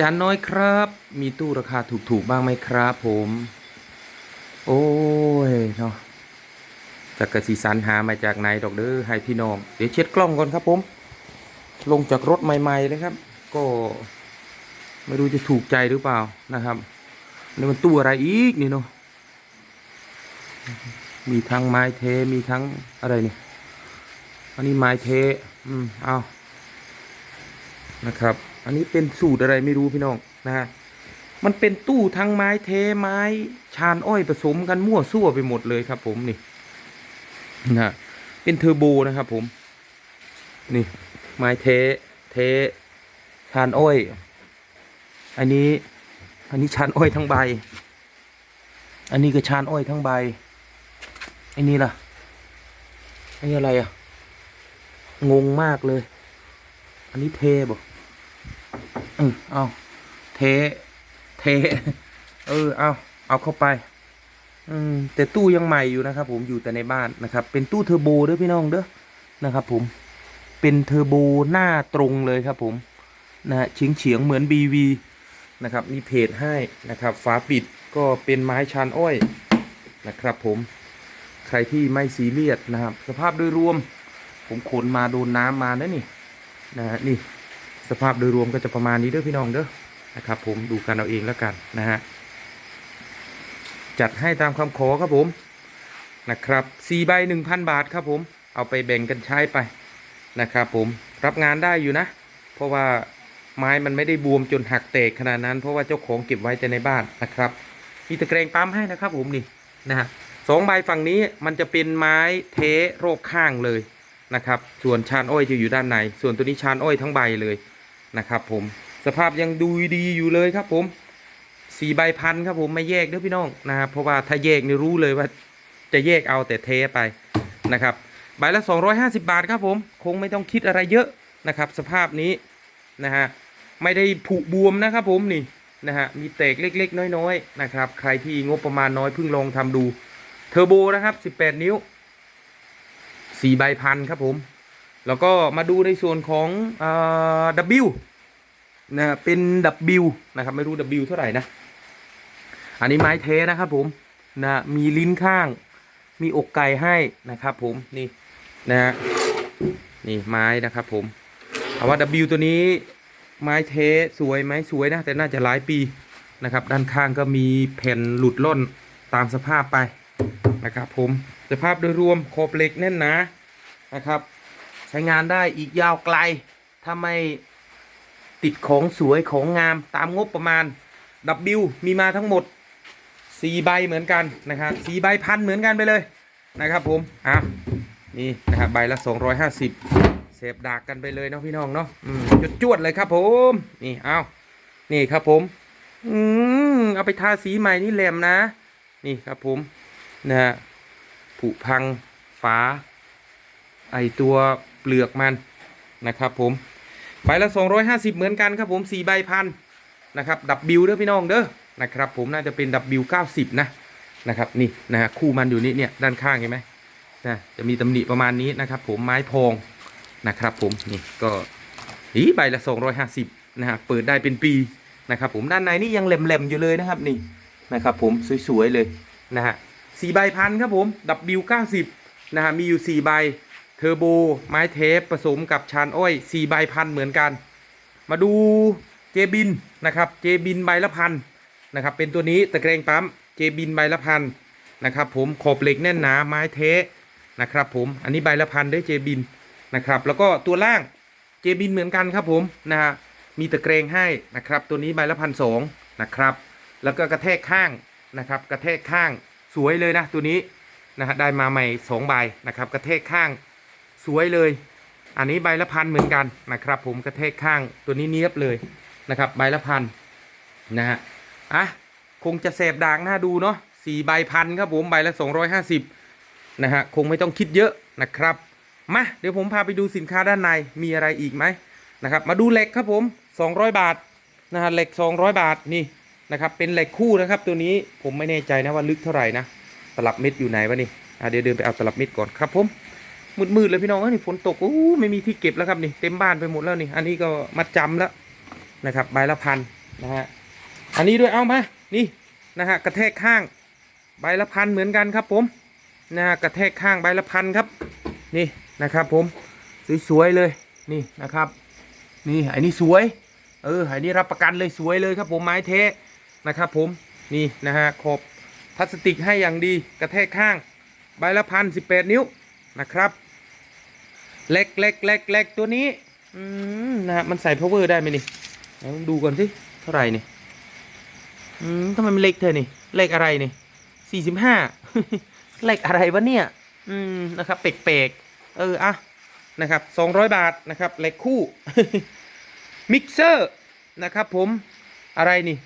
จานน้อยครับ มีตู้ราคาถูกๆบ้างไหมครับผม โอ้ยเนาะจากกสิสันหามาจากไหนดอกเด้อให้พี่น้อง เดี๋ยวเช็ดกล้องก่อนครับผม ลงจากรถใหม่ๆเลยครับ ก็ไม่รู้จะถูกใจหรือเปล่านะครับนี่มันตู้อะไรอีกนี่เนาะมีทั้งไม้เทมีทั้งอะไรนี่อันนี้ไม้เท อืม เอานะครับ อันนี้เป็นสูตรอะไรไม่รู้พี่น้องนะฮะมันเป็นตู้ทั้งไม้เทไม้ชานอ้อยผสมกันมั่วซั่วไปหมดเลยครับ ผมนี่นะฮะเป็นเทอร์โบนะครับ ผม นี่ ไม้เทเทชานอ้อย อันนี้ อันนี้ชานอ้อยทั้งใบ อันนี้ก็ชานอ้อยทั้งใบอันนี้ล่ะอันนี้อะไรอะ งงมากเลย อันนี้เทบอก เออเอาเท เท เออ เอาเอาเข้าไป อืม แต่ตู้ยังใหม่อยู่นะครับ ผมอยู่แต่ในบ้านนะครับ เป็นตู้เทอร์โบเด้อพี่น้องเด้อนะครับ ผม เป็นเทอร์โบหน้าตรงเลยครับ ผม นะฮะเฉียงเฉียงเหมือน BV นะครับ มีเพจให้นะครับ ฝาปิดก็เป็นไม้ชานอ้อยนะครับ ผม ใครที่ไม่ซีเรียสนะครับ สภาพโดยรวม ผมขนมาโดนน้ำมานะนี่นะฮะนี่ สภาพโดยรวมก็จะประมาณนี้เด้อพี่น้องเด้อนะครับ ผมดูกันเอาเองแล้วกันนะฮะจัดให้ตามคำขอครับผมนะครับสี่ใบหนึ่งพันบาทครับผมเอาไปแบ่งกันใช้ไปนะครับผมรับงานได้อยู่นะ เพราะว่าไม้มันไม่ได้บวมจนหักแตกขนาดนั้น เพราะว่าเจ้าของเก็บไว้แต่ในบ้านนะครับมีตะแกรงปั๊มให้นะครับผมนี่นะฮะสองใบฝั่งนี้มันจะเป็นไม้เทโรคข้างเลยนะครับ ส่วนชานอ้อยจะอยู่ด้านใน ส่วนตัวนี้ชานอ้อยทั้งใบเลย นะครับผมสภาพยังดูดีอยู่เลยครับผมสี่ใบพันครับผมไม่แยกเด้อพี่น้องนะครับเพราะว่าถ้าแยกนี่รู้เลยว่าจะแยกเอาแต่เทไปนะครับใบละ 250 บาทครับผมคงไม่ต้องคิดอะไรเยอะนะครับ สภาพนี้นะฮะไม่ได้ผุบวมนะครับผมนี่นะฮะมีเตกเล็ก ๆ น้อยๆนะครับ ใครที่งบประมาณน้อยเพิ่งลองทำดูเทอร์โบนะครับ 18 นิ้วสี่ใบพันครับผม แล้วก็มาดูในส่วนของเอ่อ W นะเป็น W นะครับ ไม่รู้ W เท่าไหร่นะ อันนี้ไม้เทนะครับผมนะมีลิ้นข้าง มีอกไก่ให้นะครับผมนี่นะฮะนี่ไม้นะครับผมเอาว่า W ตัวนี้ไม้เทสวยไหมสวยนะ แต่น่าจะหลายปีนะครับ ด้านข้างก็มีแผ่นหลุดล่อนตามสภาพไปนะครับผมสภาพโดยรวมขอบเหล็กแน่นหนานะครับ ใช้งานได้อีกยาวไกล ถ้าไม่ติดของสวยของงามตามงบประมาณ W มีมาทั้งหมด 4 ใบเหมือนกันนะครับ4ใบพันเหมือนกันไปเลยนะครับผมอะนี่นะครับใบละ 250 เสพดากกันไปเลยเนาะพี่น้องเนาะอืมจวดเลยครับผมนี่เอานี่ครับผมอืมเอาไปทาสีใหม่นี่แหลมนะ นี่ครับผมนะฮะผุพังฝาไอตัว เปลือกมันนะครับผมใบละ 250 เหมือนกันครับผม4ใบพันนะครับดับบิวเด้อพี่น้องเด้อนะครับผมน่าจะเป็นดับบิว90นะนะครับนี่นะฮะคู่มันอยู่นี่เนี่ยด้านข้างเห็นไหมนะจะมีตำหนิประมาณนี้นะครับผมไม้พองนะครับผมนี่ก็อีใบละ 250นะฮะเปิดได้เป็นปีนะครับผมด้านในนี่ยังแหลมๆอยู่เลยนะครับนี่นะครับผมสวยๆเลยนะฮะสี่ใบพันครับผมดับบิว90นะฮะมีอยู่สี่ใบ เทอร์โบไม้เทปผสมกับชานอ้อย4ใบพันเหมือนกัน มาดูเจบินนะครับเจบินใบละพันนะครับเป็นตัวนี้ตะแกรงปั๊มเจบินใบละพันนะครับผมขอบเหล็กแน่นหนาไม้เทะนะครับผมอันนี้ใบละพันด้วยเจบินนะครับแล้วก็ตัวล่างเจบินเหมือนกันครับผมนะฮะมีตะแกรงให้นะครับตัวนี้ใบละพันสองนะครับแล้วก็กระแทกข้างนะครับกระแทกข้างสวยเลยนะตัวนี้นะฮะได้มาใหม่สองใบนะครับกระแทกข้าง สวยเลย อันนี้ใบละพันเหมือนกันนะครับ ผมกระเทกข้างตัวนี้เนียบเลยนะครับใบละพันนะฮะอะคงจะเสพด่างน่าดูเนาะสี่ใบพันครับผมใบละสองร้อยห้าสิบนะฮะคงไม่ต้องคิดเยอะนะครับมาเดี๋ยวผมพาไปดูสินค้าด้านในมีอะไรอีกไหมนะครับมาดูเหล็กครับผม 200 บาทนะฮะเหล็ก 200 บาทนี่นะครับเป็นเหล็กคู่นะครับตัวนี้ผมไม่แน่ใจนะว่าลึกเท่าไหร่นะตลับเม็ดอยู่ไหนวะนี่อะเดี๋ยวเดินไปเอาตลับเม็ดก่อนครับผม มืดๆเลยพี่น้องอ้ยนี่ฝนตกโอ้ไม่มีที่เก็บแล้วครับนี่เต็มบ้านไปหมดแล้วนี่ อันนี้ก็มัดจำแล้วนะครับใบละพันนะฮะอันนี้ด้วยเอามานี่นะฮะกระแทกข้างใบละพันเหมือนกันครับผมนะฮะกระแทกข้างใบละพันครับ นี่นะครับผมสวยๆเลยนี่นะครับ นี่ไอ้นี่สวย เออไอ้นี่รับประกันเลยสวยเลยครับผมไม้เทนะครับผมนี่นะฮะขอบพลาสติกให้อย่างดีกระแทกข้าง ใบละพันสิบแปดนิ้วนะครับ เหล็กเหล็กเหล็กเหล็กตัวนี้อืมนะฮะมันใส่ power ได้ไหมนี่ไหนลองดูก่อนสิเท่าไหร่นี่อืมทำไมมันเล็กเธอนี่เลขอะไรนี่สี่สิบห้าเลขอะไรวะเนี่ย อืมนะครับเปลกๆเอออะนะครับสองร้อยบาทนะครับเหล็กคู่มิกเซอร์นะครับผมอะไรนี่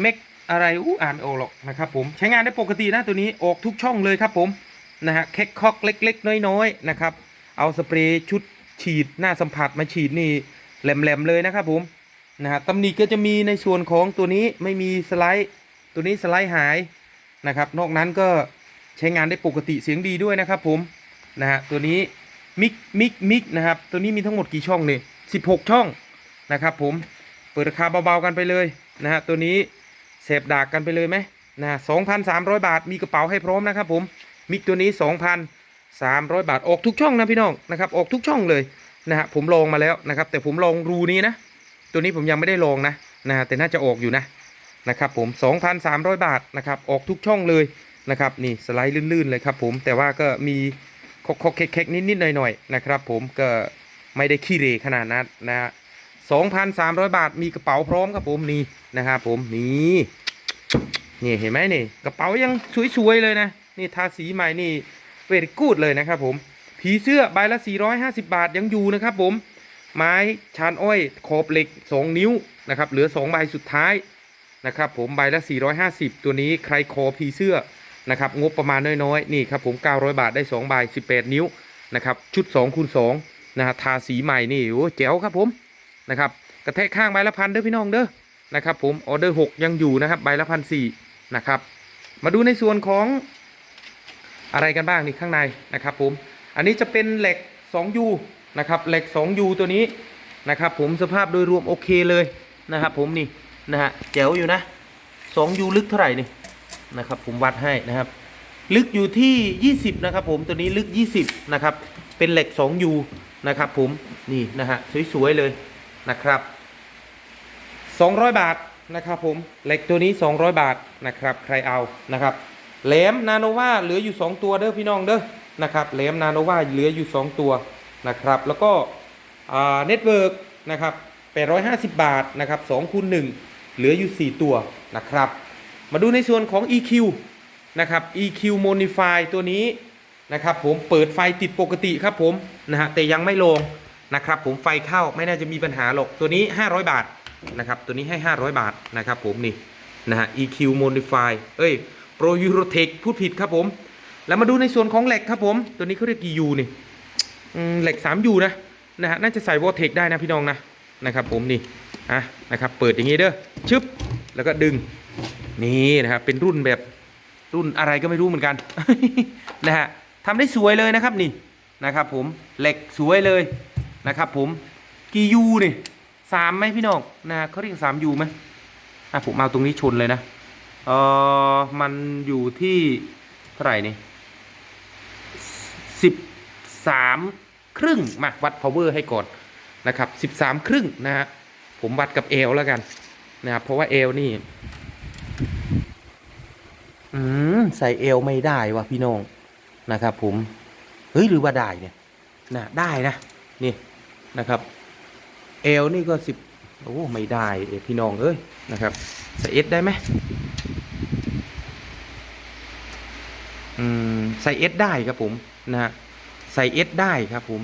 เมกอะไรอู้อ่านโออกหรอกนะครับผมใช้งานได้ปกตินะตัวนี้ออกทุกช่องเลยครับผมนะฮะแค่คอกเล็กๆ น้อยๆนะครับ เอาสเปรย์ชุดฉีดหน้าสัมผัสมาฉีดนี่แหลมๆเลยนะครับผมนะฮะตำหนิก็จะมีในส่วนของตัวนี้ไม่มีสไลด์ ตัวนี้สไลด์หายนะครับ นอกนั้นก็ใช้งานได้ปกติเสียงดีด้วยนะครับผมนะฮะตัวนี้มิกมิกมิกนะครับตัวนี้มีทั้งหมดกี่ช่องเนี่ย16ช่องนะครับผมเปิดราคาเบาๆกันไปเลยนะฮะตัวนี้เสพดากกันไปเลยไหมนะ2,300บาทมีกระเป๋าให้พร้อมนะครับผมมิกตัวนี้สองพัน 300 บาทออกทุกช่องนะพี่น้องนะครับออกทุกช่องเลยนะฮะผมลองมาแล้วนะครับ แต่ผมลองรูนี้นะ ตัวนี้ผมยังไม่ได้ลองนะนะฮะแต่น่าจะออกอยู่นะนะครับผม 2,300 บาทนะครับออกทุกช่องเลยนะครับนี่สไลด์ลื่นๆเลยครับผมแต่ว่าก็มีคอกเค็กๆนิดๆหน่อยๆนะครับผมก็ไม่ได้ขี้เหรขนาดนั้นนะฮะ2,300 บาทมีกระเป๋าพร้อมครับผมนี่นะครับผมนี่นี่เห็นไหมนี่กระเป๋ายังสวยๆเลยนะนี่ทาสีใหม่นี่ เวรกูดเลยนะครับผม ผีเสื้อใบละ 450 บาทยังอยู่นะครับผม ไม้ชานอ้อยขอบเหล็ก 2 นิ้วนะครับ เหลือ 2 ใบสุดท้ายนะครับผมใบละ 450 ตัวนี้ใครคอผีเสื้อนะครับงบประมาณน้อยๆนี่ครับผม 900 บาทได้2ใบ18 นิ้วนะครับชุด2คูณ2นะฮะทาสีใหม่นี่โอ้เจ๋วครับผมนะครับกระแทกข้างใบละพันเด้อพี่น้องเด้อนะครับผมออเดอร์6ยังอยู่นะครับใบละพันสี่นะครับมาดูในส่วนของ อะไรกันบ้างนี่ข้างในนะครับผมอันนี้จะเป็นเหล็ก 2U นะครับเหล็ก 2U ตัวนี้นะครับผมสภาพโดยรวมโอเคเลยนะครับผมนี่นะฮะแจ๋วอยู่นะสองยูลึกเท่าไหร่นี่นะครับผมวัดให้นะครับ ลึกอยู่ที่ 20 นะครับผมตัวนี้ลึก 20 นะครับ เป็นเหล็ก2ยูนะครับผมนี่นะฮะสวยๆเลยนะครับ 200 บาทนะครับผมเหล็กตัวนี้ 200 บาทนะครับใครเอานะครับ แหลมนาโนวาเหลืออยู่ 2 ตัวเด้อพี่น้องเด้อนะครับแหลมนาโนวาเหลืออยู่ 2 ตัวนะครับ แล้วก็เน็ตเวิร์กนะครับ850 บาทนะครับ2คูณ1เหลืออยู่ 4 ตัวนะครับ มาดูในส่วนของ EQ นะครับ EQ Modify ตัวนี้นะครับผมเปิดไฟติดปกติครับผมนะฮะแต่ยังไม่ลงนะครับผมไฟเข้าไม่น่าจะมีปัญหาหรอกตัวนี้ 500 บาทนะครับตัวนี้ให้ 500 บาทนะครับผมนี่นะฮะ EQ Modify เอ้ย Pro Eurotech พูดผิดครับผม แล้วมาดูในส่วนของเหล็กครับผม ตัวนี้เขาเรียกกี่ยูนี่เหล็ก3ยูนะนะฮะน่าจะใส่วอเทคได้นะพี่น้องนะนะครับผมนี่อะนะครับเปิดอย่างนี้เด้อชึบแล้วก็ดึงนี่นะครับเป็นรุ่นแบบรุ่นอะไรก็ไม่รู้เหมือนกันนะฮะทำได้สวยเลยนะครับนี่นะครับผมเหล็กสวยเลยนะครับผมกี่ยูนี่สามไหมพี่น้องนะฮะเขาเรียกสามยูไหมอะผมเอาตรงนี้ชนเลยนะ เออมันอยู่ที่เท่าไหร่นี่สิบสามครึ่งมาวัด power ให้ก่อนนะครับสิบสามครึ่งนะฮะผมวัดกับเอลแล้วกันนะครับเพราะว่าเอลนี่ อืมใส่เอลไม่ได้วะพี่น้องนะครับผม เฮ้ยหรือว่าได้เนี่ยนะได้นะนี่นะครับเอลนี่ก็สิบโอ้ไม่ได้พี่น้องเอ้ยนะครับใส่เอสได้ไหมอืม ใส่เอสได้ครับผมนะฮะใส่เอสได้ครับผม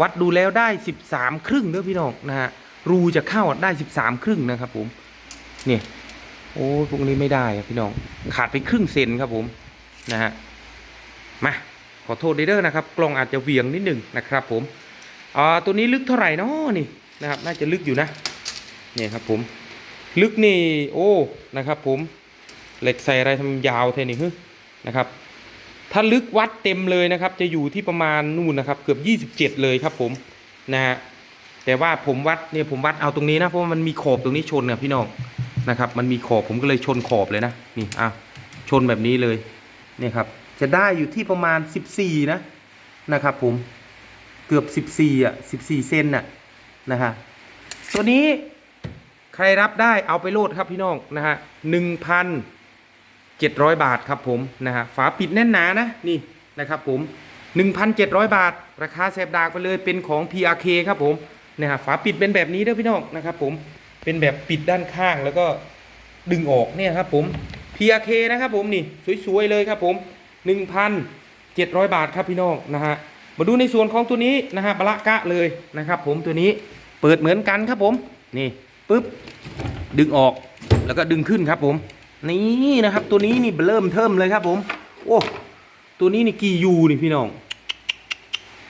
วัดดูแล้วได้สิบสามครึ่งเด้อพี่น้องนะฮะรูจะเข้าได้สิบสามครึ่งนะครับผมเนี่ยโอ้พวกนี้ไม่ได้อะพี่น้องขาดไปครึ่งเซนครับผมนะฮะมาขอโทษเด้อนะครับ กล้องอาจจะเวียงนิดหนึ่งนะครับผมอ่าตัวนี้ลึกเท่าไหร่นาะนี่นะครับน่าจะลึกอยู่นะเนี่ยครับผมลึกนี่โอ้นะครับผมเหล็กใส่อะไรทำยาวเท่นี่ฮึนะครับ ถ้าลึกวัดเต็มเลยนะครับ จะอยู่ที่ประมาณนู่นนะครับ เกือบ 27 เลยครับผมนะฮะแต่ว่าผมวัดเนี่ยผมวัดเอาตรงนี้นะเพราะมันมีขอบตรงนี้ชนนะพี่น้องนะครับ มันมีขอบผมก็เลยชนขอบเลยนะนี่อะชนแบบนี้เลยเนี่ยครับ จะได้อยู่ที่ประมาณ 14 นะนะครับ ผมเกือบ 14อะ14 เซนน่ะนะฮะตัวนี้ใครรับได้เอาไปโลดครับพี่น้องนะฮะหนึ่งพัน เจ็ดร้อยบาทครับผมนะฮะฝาปิดแน่นหนานะนี่นะครับผม 1,700 บาท ราคาแสบดากไปเลยเป็นของ PRK ครับผมนะฮะฝาปิดเป็นแบบนี้ด้อพี่น้องนะครับผมเป็นแบบปิดด้านข้างแล้วก็ดึงออกเนี่ยครับผม PRK นะครับผมนี่สวยๆเลยครับผม 1,700 บาทครับพี่น้องนะฮะมาดูในส่วนของตัวนี้นะฮะบละกะเลยนะครับผมตัวนี้เปิดเหมือนกันครับผมนี่ปึ๊บดึงออกแล้วก็ดึงขึ้นครับผม นี่นะครับ ตัวนี้นี่เริ่มเทิมเลยครับผม โอ้ตัวนี้นี่กี่ยูนี่พี่น้อง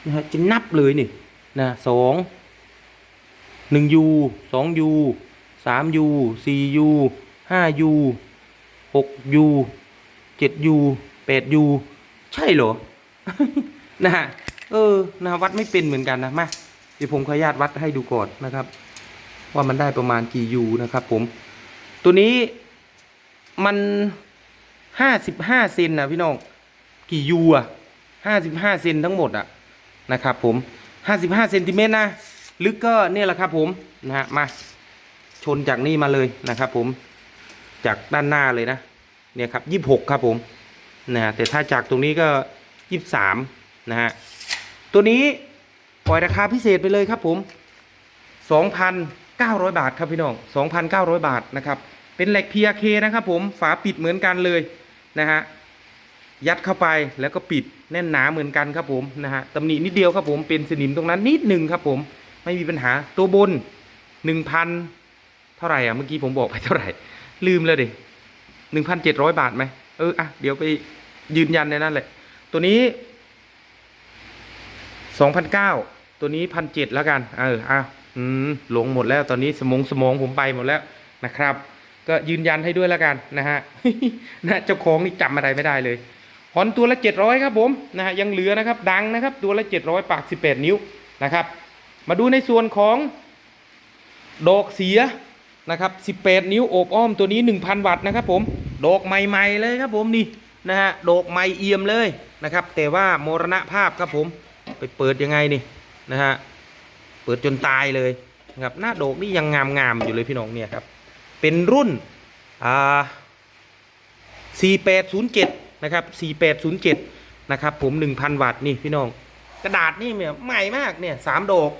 นะฮะจะนับเลยนี่นะสองหนึ่งยูสองยูสามยูสี่ยูห้ายูหกยูเจ็ดยูแปดยูใช่เหรอ นะฮะเออนะวัดไม่เป็นเหมือนกันนะมาเดี๋ยวผมขออนุญาตวัดให้ดูก่อนนะครับ ว่ามันได้ประมาณกี่ยูนะครับผม ตัวนี้ มันห้าสิบห้าเซนนะพี่น้อง กี่ยูอะห้าสิบห้าเซนทั้งหมดอะนะครับผมห้าสิบห้าเซนติเมตรนะ ลึกก็เนี่ยแหละครับผมนะฮะมาชนจากนี่มาเลยนะครับผมจากด้านหน้าเลยนะเนี่ยครับยี่บหกครับผมนะฮะแต่ถ้าจากตรงนี้ก็ยี่สิบสามนะฮะตัวนี้ปล่อยราคาพิเศษไปเลยครับผมสองพันเก้าร้อยบาทครับพี่น้องสองพันเก้าร้อยบาทนะครับ เป็นเหล็ก PRK นะครับผมฝาปิดเหมือนกันเลยนะฮะยัดเข้าไปแล้วก็ปิดแน่นหนาเหมือนกันครับผมนะฮะตำหนินิดเดียวครับผมเป็นสนิมตรงนั้นนิดหนึ่งครับผมไม่มีปัญหาตัวบนหนึ่งพันเท่าไหร่อะเมื่อกี้ผมบอกไปเท่าไหร่ ลืมเลยดิหนึ่งพันเจ็ดร้อยบาทไหมเอออะเดี๋ยวไปยืนยันในนั้นแหละ ตัวนี้สองพันเก้าตัวนี้พันเจ็ดแล้วกัน เอออะอืมหลงหมดแล้วตอนนี้สมองสมองผมไปหมดแล้วนะครับ ก็ยืนยันให้ด้วยแล้วกันนะฮะนะเจ้าของนี่จำอะไรไม่ได้เลยหอนตัวละ 700 ครับผมนะฮะยังเหลือนะครับดังนะครับตัวละ 700 ปาก 18 นิ้วนะครับ มาดูในส่วนของดอกเสียนะครับ 18 นิ้วโอบอ้อมตัวนี้ 1,000 วัตต์นะครับผมดอกใหม่ๆเลยครับผมนี่นะฮะดอกใหม่เอี่ยมเลยนะครับ แต่ว่ามรณภาพครับผมไปเปิดยังไงนี่นะฮะเปิดจนตายเลยนะครับหน้าดอกนี่ยังงามๆอยู่เลยพี่น้องเนี่ยครับ เป็นรุ่นอ่า4807 นะครับ 4807 นะครับ ผม 1,000 วัตต์นี่พี่น้อง กระดาษนี่เนี่ยใหม่มากเนี่ยสามดอก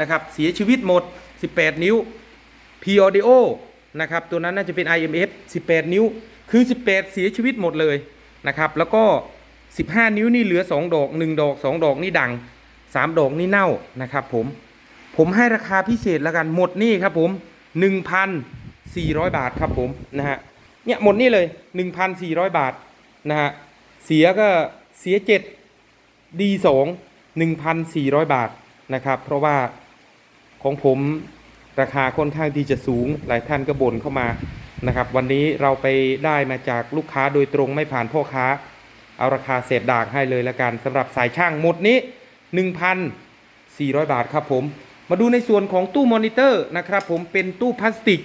นะครับ เสียชีวิตหมด 18 นิ้ว P Audio นะครับ ตัวนั้นน่าจะเป็น IMF 18 นิ้ว คือ 18 เสียชีวิตหมดเลยนะครับ แล้วก็ 15 นิ้วนี่เหลือ 2 ดอก 1 ดอก 2 ดอกนี่ดัง 3 ดอกนี่เน่านะครับผม ผมให้ราคาพิเศษแล้วกัน หมดนี่ครับผม 1,400 บาทครับผมนะฮะเนี่ยหมดนี่เลย 1,400 บาทนะฮะเสียก็เสีย7 D2 1,400บาทนะครับ เพราะว่าของผมราคาค่อนข้างที่จะสูงหลายท่านก็บ่นเข้ามานะครับ วันนี้เราไปได้มาจากลูกค้าโดยตรงไม่ผ่านพ่อค้า เอาราคาเศษดากให้เลยละกันสำหรับสายช่างหมดนี้ 1,400 บาทครับผม มาดูในส่วนของตู้มอนิเตอร์นะครับผมเป็นตู้พลาสติก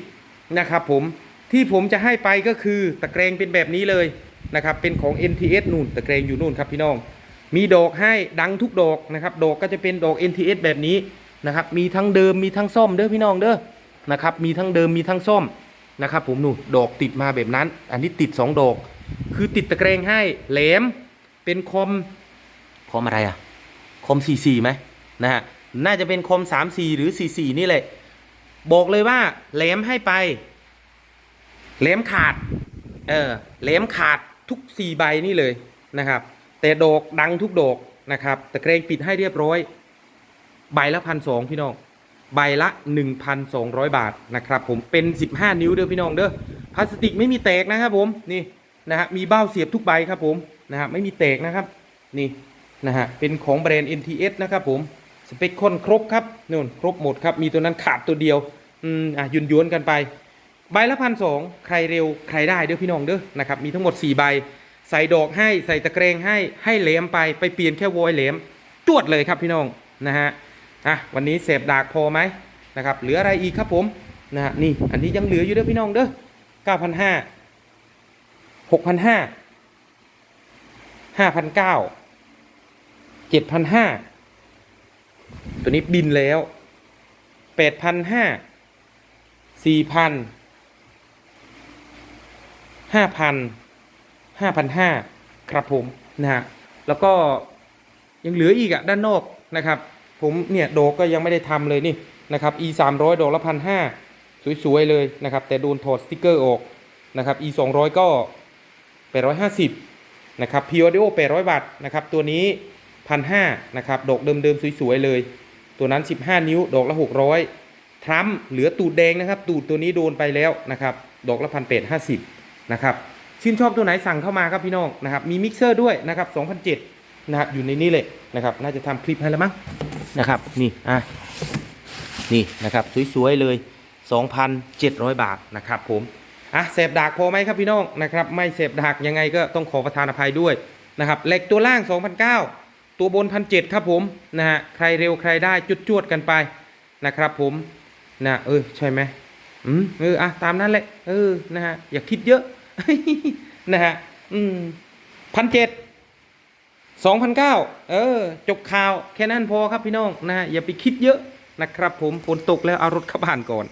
นะครับผมที่ผมจะให้ไปก็คือตะแกรงเป็นแบบนี้เลยนะครับเป็นของ NTS นู่นตะแกรงอยู่นู่นครับพี่น้อง มีดอกให้ดังทุกดอกนะครับดอกก็จะเป็นดอก NTS แบบนี้นะครับมีทั้งเดิมมีทั้งซ่อมเด้อพี่น้องเด้อนะครับมีทั้งเดิมมีทั้งซ่อมนะครับผมนู่นดอกติดมาแบบนั้น อันนี้ติด 2 ดอก คือติดตะแกรงให้แหลมเป็นคมคมอะไรอะคม44ไหมนะฮะน่าจะเป็นคม34 หรือ 44 นี่แหละ บอกเลยว่าแหลมให้ไปแหลมขาด เออแหลมขาดทุก4ใบนี่เลยนะครับ แต่ดอกดังทุกดอกนะครับตะเกรงปิดให้เรียบร้อย ใบละพันสองพี่น้องใบละ 1,200 บาทนะครับผมเป็น 15 นิ้วเด้อพี่น้องเด้อพลาสติกไม่มีแตกนะครับผมนี่นะฮะมีเบ้าเสียบทุกใบครับผมนะฮะไม่มีแตกนะครับนี่นะฮะเป็นของแบรนด์ NTS นะครับผมสเปคคนครบครับนู่นครบหมดครับมีตัวนั้นขาดตัวเดียว อืมอะยุนยวนๆกันไป ใบละพันสองใครเร็วใครได้เด้อพี่น้องเด้อนะครับมีทั้งหมด 4 ใบ ใส่ดอกให้ใส่ตะเกรงให้ให้แหลมไปไปเปลี่ยนแค่วยแหลมจวดเลยครับพี่น้องนะฮะอะวันนี้เสพดากพอไหมนะครับเหลืออะไรอีกครับผมนะฮะนี่อันนี้ยังเหลืออยู่เด้อพี่น้องเด้อเก้าพันห้าหกพันห้าห้าพันเก้าเจ็ดพันห้าตัวนี้บินแล้วแปดพันห้า สี่พันห้าพันห้าพันห้าครับผมนะฮะแล้วก็ยังเหลืออีกอะด้านนอกนะครับ ผมเนี่ยโดกก็ยังไม่ได้ทำเลยนี่นะครับ e 3 0 0ดอกละพันห้าสวยๆเลยนะครับ แต่โดนถอดสติกเกอร์ออกนะครับ e 2 0 0ก็ 850นะครับ p audio 800 บาทนะครับ ตัวนี้1,500นะครับ ดอกเดิมๆ สวยๆเลย ตัวนั้น 15 นิ้ว ดอกละ 600 ทรัมป์เหลือตูดแดงนะครับ ตูดตัวนี้โดนไปแล้วนะครับ ดอกละพันเห้าสิบนะครับ ชื่นชอบตัวไหนสั่งเข้ามาครับพี่น้องนะครับ มีมิกเซอร์ด้วยนะครับ2007นะครับ อยู่ในนี้เลยนะครับ น่าจะทำคลิปให้แล้วมั้งนะครับ นี่ อะ นี่นะครับ สวยๆเลย 2,700 บาทนะครับผม อะเสพดากพอไหมครับพี่น้องนะครับ ไม่เสพดากยังไงก็ต้องขอประทานอภัยด้วยนะครับเหล็กตัวล่าง 2,009ตัวบน 1,700ครับผม นะฮะ ใครเร็วใครได้จุดจวดกันไปนะครับผม นะเออใช่ไหมอืมเอออะตามนั้นแหละเออนะฮะอย่าคิดเยอะนะฮะอืมพันเจ็ดสองพันเก้าเออ จบข่าวแค่นั้นพอครับพี่น้องนะฮะอย่าไปคิดเยอะนะครับผมฝนตกแล้วเอารถเข้าบ้านก่อน